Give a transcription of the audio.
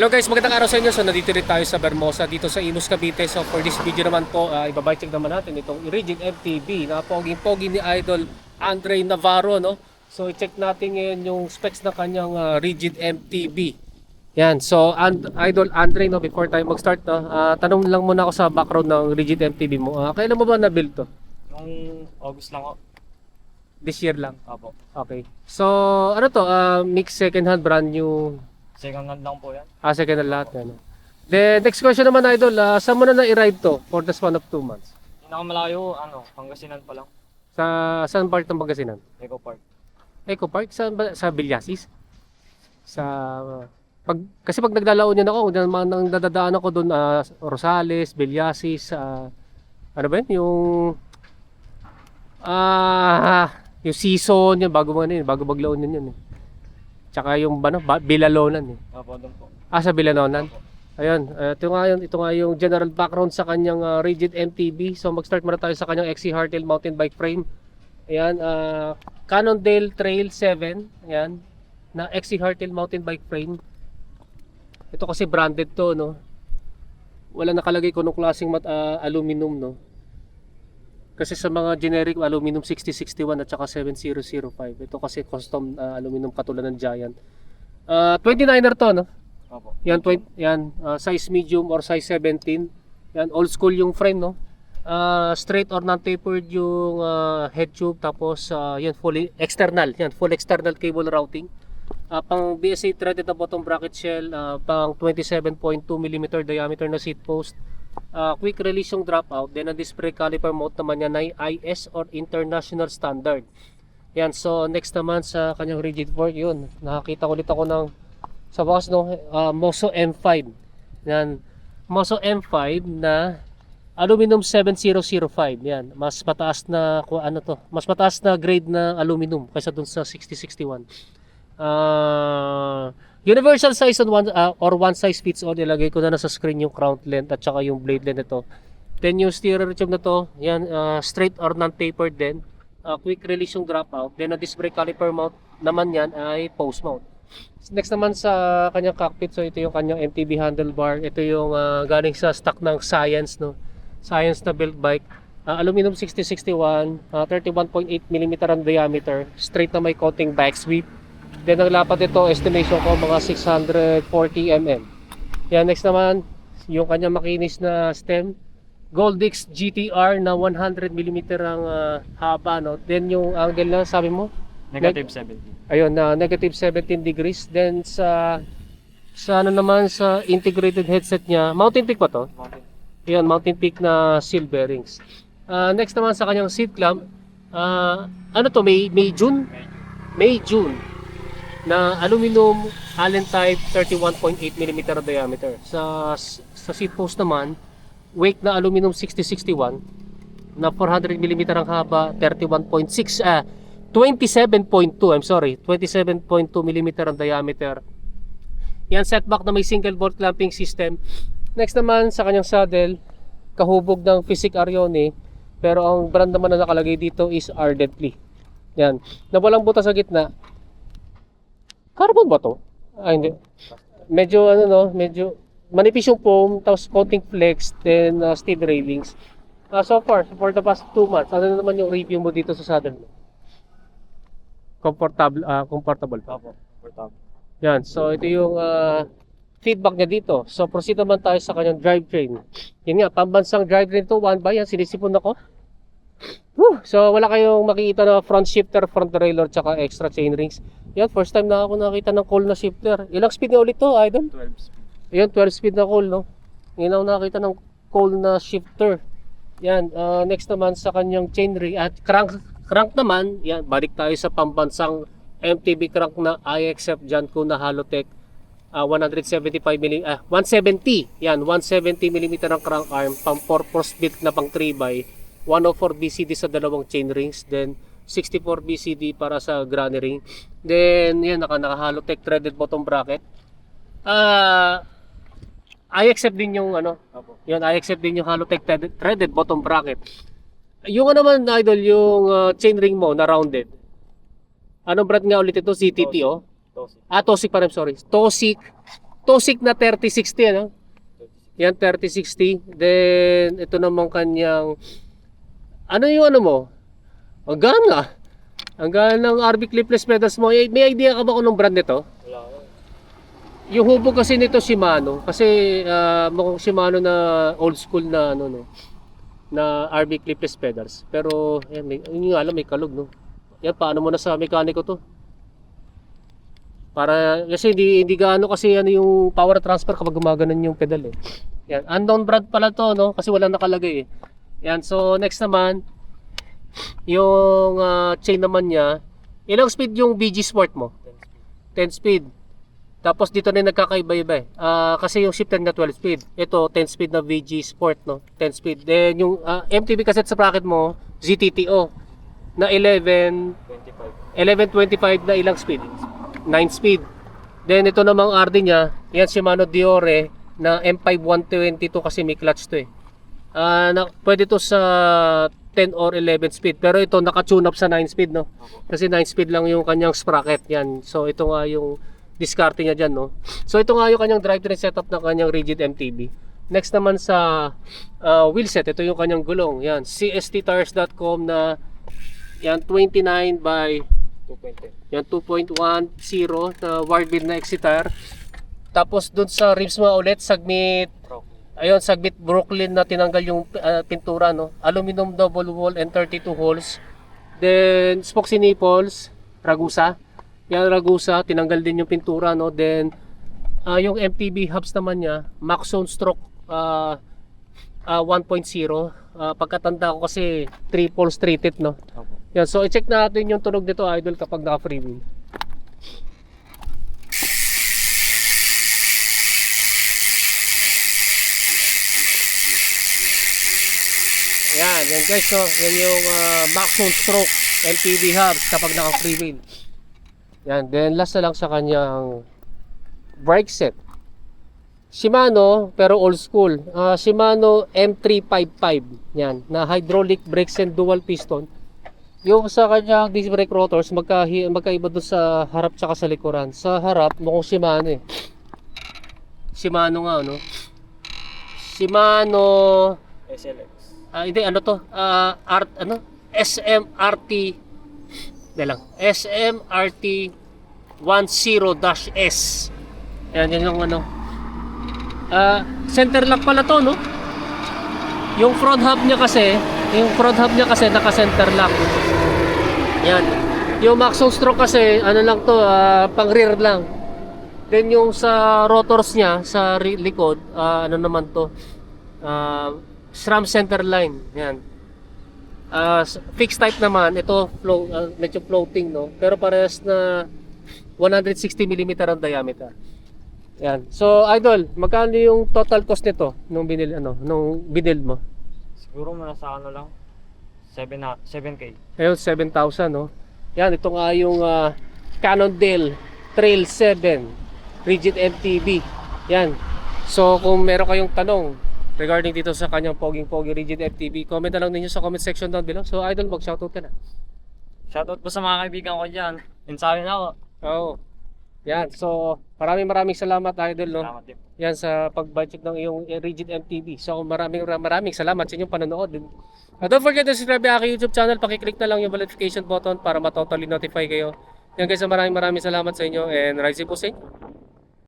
Hello guys, magandang araw sa inyo. So nandito rin tayo sa Bermosa dito sa Imus Cavite. So for this video naman po, uh, ibabay check naman natin itong Rigid MTB na poging-pogi ni Idol Andre Navarro, no? So i-check natin ngayon yung specs ng kanyang uh, Rigid MTB. Yan, so and, Idol Andre, no, before tayo mag-start, no, uh, tanong lang muna ako sa background ng Rigid MTB mo. Uh, kailan mo ba na-build to? Nung August lang ako. This year lang. Apo. Okay. So ano to, uh, mix second hand, brand new, Second hand lang po yan. Ah, second na lahat. Ano. The next question naman, Idol. Uh, saan mo na na-ride to for the span of 2 months? Pinakamalayo, ano, Pangasinan pa lang. Sa saan part ng Pangasinan? Eco Park. Eco Park? Sa, sa Vilyasis? Sa... Pag, kasi pag naglalaon yan ako, nang, nang dadadaan ako doon, ah, Rosales, Vilyasis, ah, ano ba yun? Yung... Ah... yung season, yun, bago mga yun, bago maglaon yun yun. Eh. Tsaka yung ano, ba, Bilalonan eh. Doon po. Ah, sa Bilanonan? Apo. Ayun, uh, ito nga yun, ito nga yung general background sa kanyang uh, rigid MTB. So mag-start muna tayo sa kanyang XC Hardtail mountain bike frame. Ayan, uh, Cannondale Trail 7. Ayan, na XC Hardtail mountain bike frame. Ito kasi branded to, no. Wala nakalagay kung anong klaseng mat, uh, aluminum, no. Kasi sa mga generic aluminum 6061 at saka 7005. Ito kasi custom uh, aluminum katulad ng Giant. Uh, 29er to, no. Apo. Yan, 20, yan uh, size medium or size 17. Yan, old school yung frame, no? Uh, straight or non-tapered yung uh, head tube. Tapos, uh, yan, fully external. Yan, full external cable routing. Uh, pang BSA threaded na bottom bracket shell. Uh, pang 27.2 mm diameter na seat post. Uh, quick release yung dropout. Then, ang brake caliper mode naman yan ay IS or International Standard. Yan, so next naman sa kanyang rigid fork, yun. Nakakita ulit ako ng sa box no uh, Moso M5 yan Moso M5 na aluminum 7005 yan mas mataas na ano to mas mataas na grade na aluminum kaysa dun sa 6061 uh, universal size on one, uh, or one size fits all ilagay ko na nasa screen yung crown length at saka yung blade length nito then yung steerer tube na to yan uh, straight or non-tapered din uh, quick release yung dropout then ang disc brake caliper mount naman yan ay post mount Next naman sa kanyang cockpit, so ito yung kanyang MTB handlebar. Ito yung uh, galing sa stock ng Science, no? Science na built bike. Uh, aluminum 6061, uh, 31.8 mm ang diameter. Straight na may coating back sweep. Then ang lapad ito, estimation ko mga 640 mm. Yan, next naman, yung kanyang makinis na stem. Goldix GTR na 100 mm ang uh, haba, no? Then yung angle na, sabi mo? Negative 70. ayun na negative 17 degrees then sa sa ano naman sa integrated headset niya mountain peak ba to Mountain. ayun mountain peak na seal bearings Ah, next naman sa kanyang seat clamp ah, ano to May May June May June na aluminum Allen type 31.8 mm diameter sa sa seat post naman wake na aluminum 6061 na 400 mm ang haba 31.6 ah 27.2, I'm sorry, 27.2 mm ang diameter. Yan setback na may single bolt clamping system. Next naman sa kanyang saddle, kahubog ng Physic Arione, pero ang brand naman na nakalagay dito is Ardently. Yan. Na walang butas sa gitna. Carbon ba to? Ah, hindi. Medyo ano no, medyo manipis yung foam, tapos coating flex, then uh, steel railings. Ah, so far, for the past 2 months, ano naman yung review mo dito sa saddle mo? comfortable ah comfortable pa. Apo. Comfortable. Yan, so ito yung ah, feedback niya dito. So proceed naman tayo sa kanyang drivetrain. Yan nga, pambansang drivetrain to, one by yan, sinisipon ako. Whew! So wala kayong makikita na front shifter, front derailleur, tsaka extra chain rings. Yan, first time na ako nakita ng call na shifter. Ilang speed nga ulit to, idol? 12 speed. Ayan, 12 speed na call, no? Ngayon ako nakita ng call na shifter. Yan, ah, next naman sa kanyang chain ring at crank crank naman, yan, balik tayo sa pambansang MTB crank na IXF Janko na Halotech ah, 175 mm, ah, 170, yan, 170 mm ang crank arm, pang 4 force built na pang 3 by 104 BCD sa dalawang chain rings, then 64 BCD para sa granny ring. Then, yan, naka, naka Halotech threaded bottom bracket. Ah, I accept din yung ano, Apo. yun, I accept din yung Halotech threaded, threaded bottom bracket. Yung ano naman, idol, yung uh, chain ring mo na rounded. Anong brand nga ulit ito? CTT, oh? Tosi. Ah, Tosik pa rin, sorry. Tosik. Tosik na 3060 ano? Yan 3060. Then ito naman kanyang ano yung ano mo? Ang gana. Ang gana ng RB clipless pedals mo. Eh, May idea ka ba kung anong brand nito? Wala. Yung hubog kasi nito Shimano kasi ah, mukhang Shimano na old school na ano no na RB clipless pedals. Pero yan may yun nga alam may kalog no. Yan paano mo na sa mekaniko to? Para kasi hindi hindi gaano kasi ano yung power transfer kapag gumaganon yung pedal eh. Yan, unknown brand pala to no kasi walang nakalagay eh. Yan, so next naman yung ah, chain naman niya. Ilang speed yung BG Sport mo? 10 speed. Tapos dito na nagkakaiba-iba eh. Ah, kasi yung shifter na 12 speed. Ito 10 speed na VG Sport no. 10 speed. Then yung ah, MTB cassette sa bracket mo, ZTTO na 11 25. 1125 na ilang speed? 9 speed. Then ito namang RD niya, yan Shimano Diore na M5 122 kasi may clutch to eh. Ah, na, pwede to sa 10 or 11 speed. Pero ito naka-tune up sa 9 speed no. Kasi 9 speed lang yung kanyang sprocket yan. So ito nga yung discarte niya dyan no. So ito nga yung kanyang drivetrain setup ng kanyang rigid MTB. Next naman sa ah, wheelset, ito yung kanyang gulong. Yan, csttires.com na yan 29 by 2.10. yan 2.10 na wide wheel na Excitar. Tapos dun sa rims mo ulit, sagmit Pro. Ayun, sagmit Brooklyn na tinanggal yung ah, pintura, no? Aluminum double wall and 32 holes. Then, spokes and nipples, Ragusa. Yan, Ragusa, tinanggal din yung pintura, no? Then, ah, yung MTB hubs naman niya, Maxone stroke ah, ah, 1.0. Ah, pagkatanda ko kasi triple straighted, no? Opo. Yan, so i-check natin yung tunog nito, idol, kapag naka-free Yan, guys, no? yan yung uh, maximum stroke MPV hubs kapag naka-free wheel. Yan, then last na lang sa kanyang brake set. Shimano, pero old school. Ah, Shimano M355. Yan, na hydraulic brakes and dual piston. Yung sa kanyang disc brake rotors, magka, magkaiba doon sa harap tsaka sa likuran. Sa harap, mukhang Shimano eh. Shimano nga, no? Shimano... SLX. Ah, hindi, ano to? Ah, art, ano? SMRT... Hindi lang. SMRT 10-S. Yan, yan yung ano. Ah, center lock pala to, no? Yung front hub niya kasi, yung front hub niya kasi naka-center lock. Yan. Yung maximum stroke kasi, ano lang to, ah, pang rear lang. Then yung sa rotors niya, sa likod, ah, ano naman to, ah, SRAM center line. Yan. Ah, s- fixed type naman, ito flow, ah, medyo floating, no? Pero parehas na 160 mm ang diameter. Yan. So, idol, magkano yung total cost nito nung binil ano, nung binil mo? Siguro muna sa ano lang. 7 na, 7K. Ayun, 7,000, no? Yan, ito nga yung ah, Cannondale Trail 7 Rigid MTB. Yan. So, kung meron kayong tanong regarding dito sa kanyang poging-pogi Rigid MTB, comment na lang ninyo sa comment section down below. So, idol, mag-shoutout ka na. Shoutout po sa mga kaibigan ko dyan. Insabi na ako. Oo. Yan. So, maraming maraming salamat, idol, no? Salamat din. Yan sa pag-budget ng iyong Rigid MTV. So maraming maraming salamat sa inyong panonood. Uh, don't forget to subscribe sa aking YouTube channel. Pakiclick na lang yung notification button para matotally notify kayo. Yan guys, maraming maraming salamat sa inyo and rise po sa inyo.